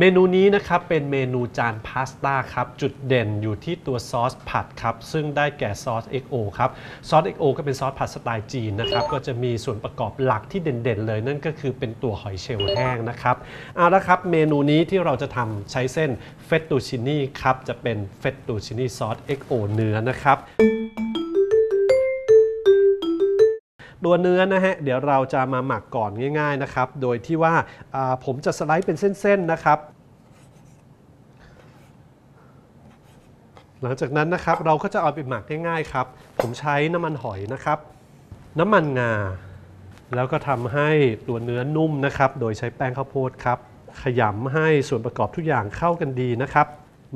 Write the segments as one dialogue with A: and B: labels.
A: เมนูนี้นะครับเป็นเมนูจานพาสต้าครับจุดเด่นอยู่ที่ตัวซอสผัดครับซึ่งได้แก่ซอส XO ครับซอส XO ก็เป็นซอสผัดสไตล์จีนนะครับก็จะมีส่วนประกอบหลักที่เด่นๆ เลย นั่นก็คือเป็นตัวหอยเชลล์แห้งนะครับเอาละครับเมนูนี้ที่เราจะทำใช้เส้นเฟตตูชินีครับจะเป็นเฟตตูชินีซอส XO เนื้อนะครับ ตัวเนื้อนะฮะเดี๋ยวเราจะมาหมักก่อนง่าย ๆนะครับ โดยที่ว่าผมจะสไลด์เป็นเส้นๆนะครับ หลังจากนั้นนะครับเราก็จะเอาไปหมักง่ายๆครับ ผมใช้น้ำมันหอยนะครับ น้ำมันงา แล้วก็ทำให้ตัวเนื้อนุ่มนะครับ โดยใช้แป้งข้าวโพดครับ ขยำให้ส่วนประกอบทุกอย่างเข้ากันดีนะครับ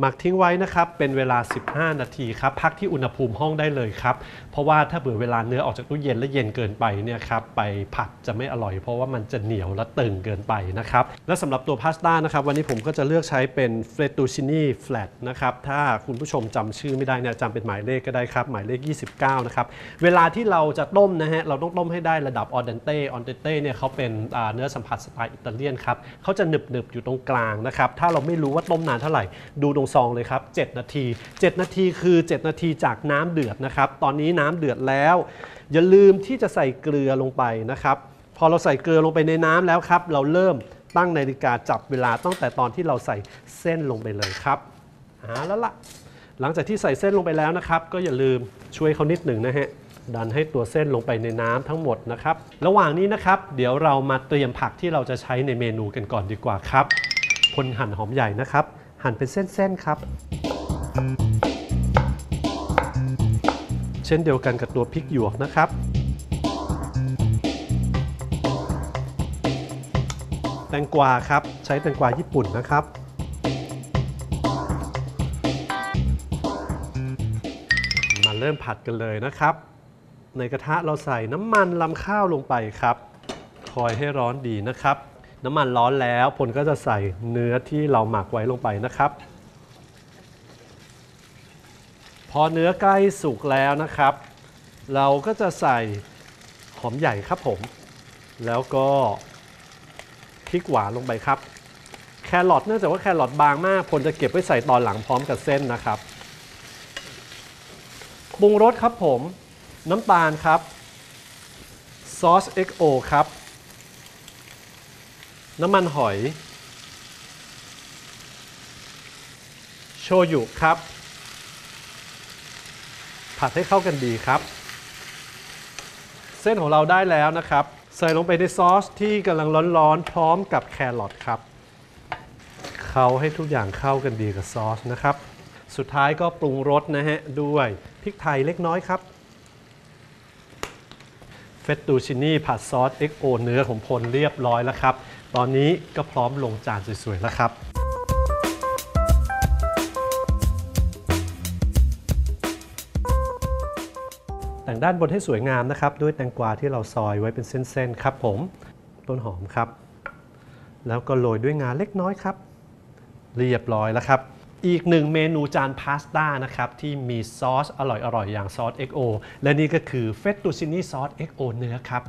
A: หมักทิ้งไว้นะครับ เป็นเวลา 15 นาทีครับ พักที่อุณหภูมิห้องได้เลยครับ เพราะว่าถ้าเบื่อเวลาเนื้อออกจากตู้เย็นและเย็นเกินไปเนี่ยครับ ไปผัดจะไม่อร่อย เพราะว่ามันจะเหนียวและตึงเกินไปนะครับ และสำหรับตัวพาสต้านะครับ วันนี้ผมก็จะเลือกใช้เป็นเฟรตูชินีแฟลตนะครับ ถ้าคุณผู้ชมจำชื่อไม่ได้เนี่ยจำเป็นหมายเลขก็ได้ครับ หมายเลข 29 นะครับ เวลาที่เราจะต้มนะฮะ เราต้องต้มให้ได้ระดับออเดนเต้ ออเดนเต้เนี่ยเขาเป็นเนื้อสัมผัสสไตล์อิตาเลียนครับเขาจะหนึบหนึบๆอยู่ตรงกลางนะครับ ถ้าเราไม่รู้ว่าต้มนานเท่าไหร่ดูตรงซองเลยครับ 7 นาที 7 นาทีคือ 7 นาทีจากน้ำเดือดนะครับ ตอนนี้น้ำเดือดแล้ว อย่าลืมที่จะใส่เกลือลงไปนะครับ พอเราใส่เกลือลงไปในน้ำแล้วครับ เราเริ่มตั้งนาฬิกาจับเวลาตั้งแต่ตอนที่เราใส่เส้นลงไปเลยครับเอาแล้วล่ะ หลังจากที่ใส่เส้นลงไปแล้วนะครับ ก็อย่าลืมช่วยเขานิดหนึ่งนะฮะดันให้ตัวเส้นลงไปในน้ำทั้งหมดนะครับ ระหว่างนี้นะครับ เดี๋ยวเรามาเตรียมผักที่เราจะใช้ในเมนูกันก่อนดีกว่าครับ คนหั่นหอมใหญ่นะครับ หั่นเป็นเส้นๆครับ เช่นเดียวกันกับตัวพริกหยวกนะครับ แตงกวาครับใช้แตงกวาญี่ปุ่นนะครับมาเริ่มผัดกันเลยนะครับ ในกระทะเราใส่น้ำมันลำข้าวลงไปครับ คอยให้ร้อนดีนะครับ น้ำมันร้อนแล้วพลก็จะใส่เนื้อที่เราหมักไว้ลงไปนะครับ พอเนื้อใกล้สุกแล้วนะครับ เราก็จะใส่หอมใหญ่ครับผม แล้วก็พริกหวานลงไปครับ แครอทเนื่องจากว่าแครอทบางมากพลจะเก็บไว้ใส่ตอนหลังพร้อมกับเส้นนะครับปรุงรสครับผม น้ำตาลครับซอส XO ครับ น้ำมันหอย โชยุครับ ผัดให้เข้ากันดีครับ เส้นของเราได้แล้วนะครับ ใส่ลงไปในซอสที่กำลังร้อนๆ พร้อมกับแครอทครับเขาให้ทุกอย่างเข้ากันดีกับซอสนะครับ สุดท้ายก็ปรุงรสนะฮะ ด้วยพริกไทยเล็กน้อยครับเฟตตูชินีผัดซอส XO เนื้อของพลเรียบร้อยแล้วครับ ตอนนี้ก็พร้อมลงจานสวยๆแล้วครับ แต่งด้านบนให้สวยงามนะครับ ด้วยแตงกวาที่เราซอยไว้เป็นเส้นๆครับผมต้นหอมครับ แล้วก็โรยด้วยงาเล็กน้อยครับ เรียบร้อยแล้วครับ อีกหนึ่งเมนูจานพาสต้านะครับ ที่มีซอสอร่อยๆอย่างซอส XO และนี่ก็คือเฟตตูชินีซอส XO เนื้อครับ